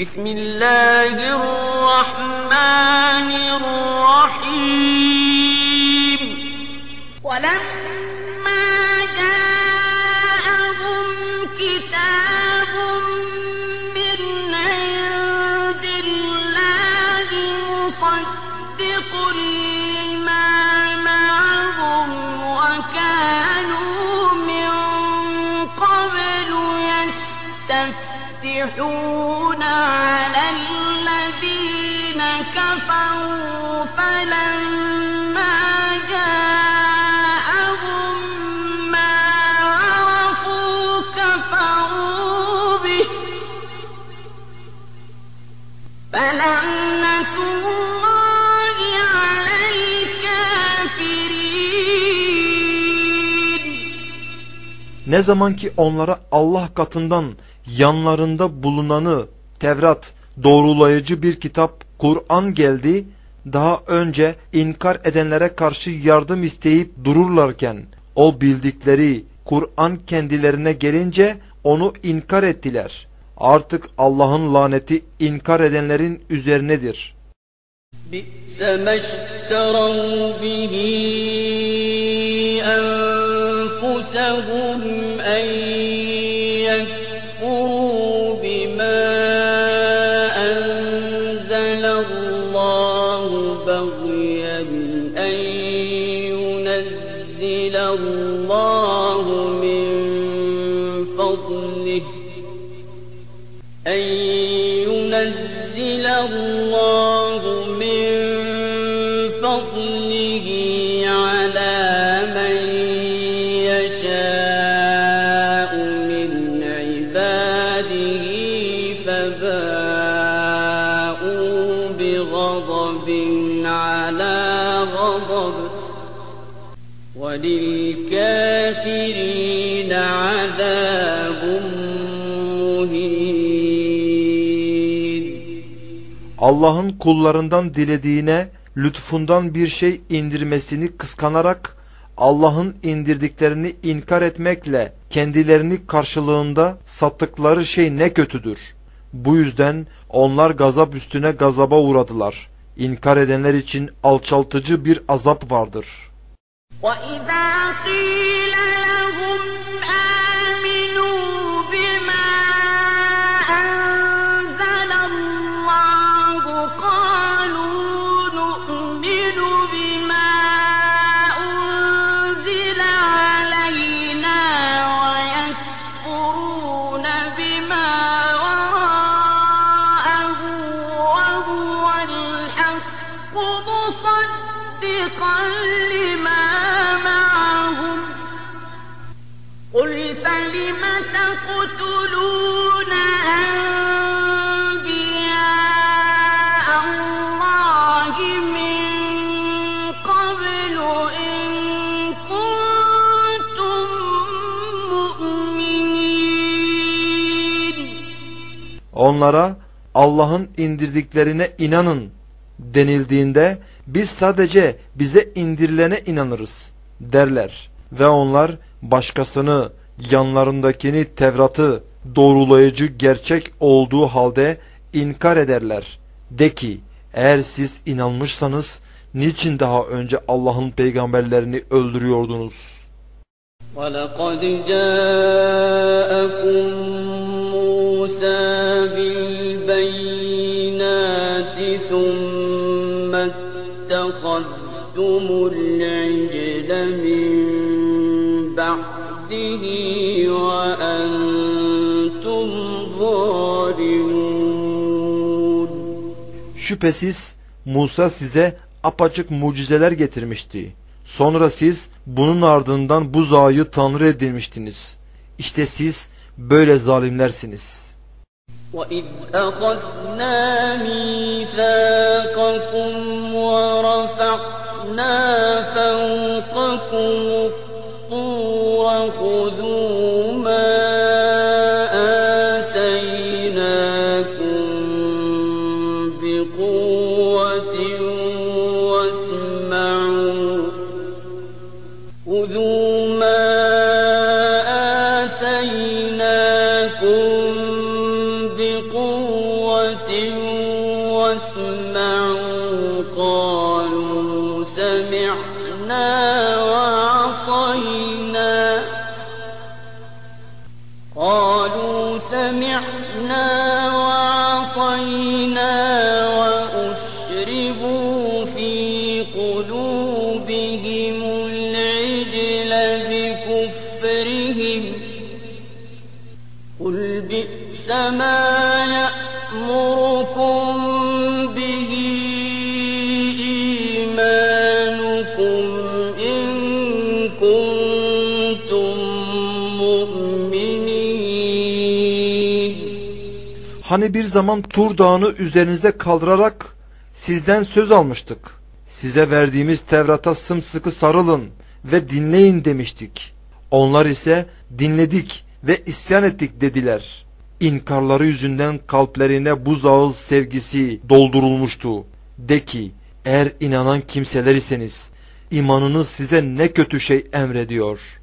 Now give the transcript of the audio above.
بسم الله الرحمن الرحيم. ولما جاءهم كتاب من عند الله مصدق لما معهم وكانوا من قبل يستفتحون. Ne zaman ki onlara Allah katından yanlarında bulunanı Tevrat doğrulayıcı bir kitap Kur'an geldi daha önce inkar edenlere karşı yardım isteyip dururlarken o bildikleri Kur'an kendilerine gelince onu inkar ettiler artık Allah'ın laneti inkar edenlerin üzerinedir. Allah أن ينزل الله من فضله على من يشاء من عباده فباءوا بغضب على غضب وللكافرين عذاب Allah'ın kullarından dilediğine lütfundan bir şey indirmesini kıskanarak Allah'ın indirdiklerini inkar etmekle kendilerini karşılığında sattıkları şey ne kötüdür. Bu yüzden onlar gazap üstüne gazaba uğradılar. İnkar edenler için alçaltıcı bir azap vardır. وإذا مصدقا لما معهم قل فلم تقتلون أنبياء الله من قبل إن كنتم مؤمنين Onlara Allah'ın indirdiklerine inanın denildiğinde biz sadece bize indirilene inanırız derler. Ve onlar başkasını yanlarındakini Tevrat'ı doğrulayıcı gerçek olduğu halde inkar ederler. De ki eğer siz inanmışsanız niçin daha önce Allah'ın peygamberlerini öldürüyordunuz? ولقد جاءكم ثم اتخذتم العجل من بعده وأنتم ظالمون Şüphesiz Musa size apaçık mucizeler getirmişti. Sonra siz bunun ardından buzağıyı tanrı edilmiştiniz. İşte siz böyle zalimlersiniz. وَإِذْ أَخَذْنَا مِيثَاقَكُمْ وَرَفَعْنَا فَوْقَكُمُ الطُّورَ واسمعوا قالوا سمعنا وعصينا. قالوا سمعنا وعصينا وأشربوا في قلوبهم العجل بكفرهم. قل بئس ما يأمركم Hani bir zaman Tur Dağı'nı üzerinize kaldırarak sizden söz almıştık. Size verdiğimiz Tevrat'a sımsıkı sarılın ve dinleyin demiştik. Onlar ise dinledik ve isyan ettik dediler. İnkarları yüzünden kalplerine buzağız sevgisi doldurulmuştu. De ki eğer inanan kimseler iseniz imanınız size ne kötü şey emrediyor.''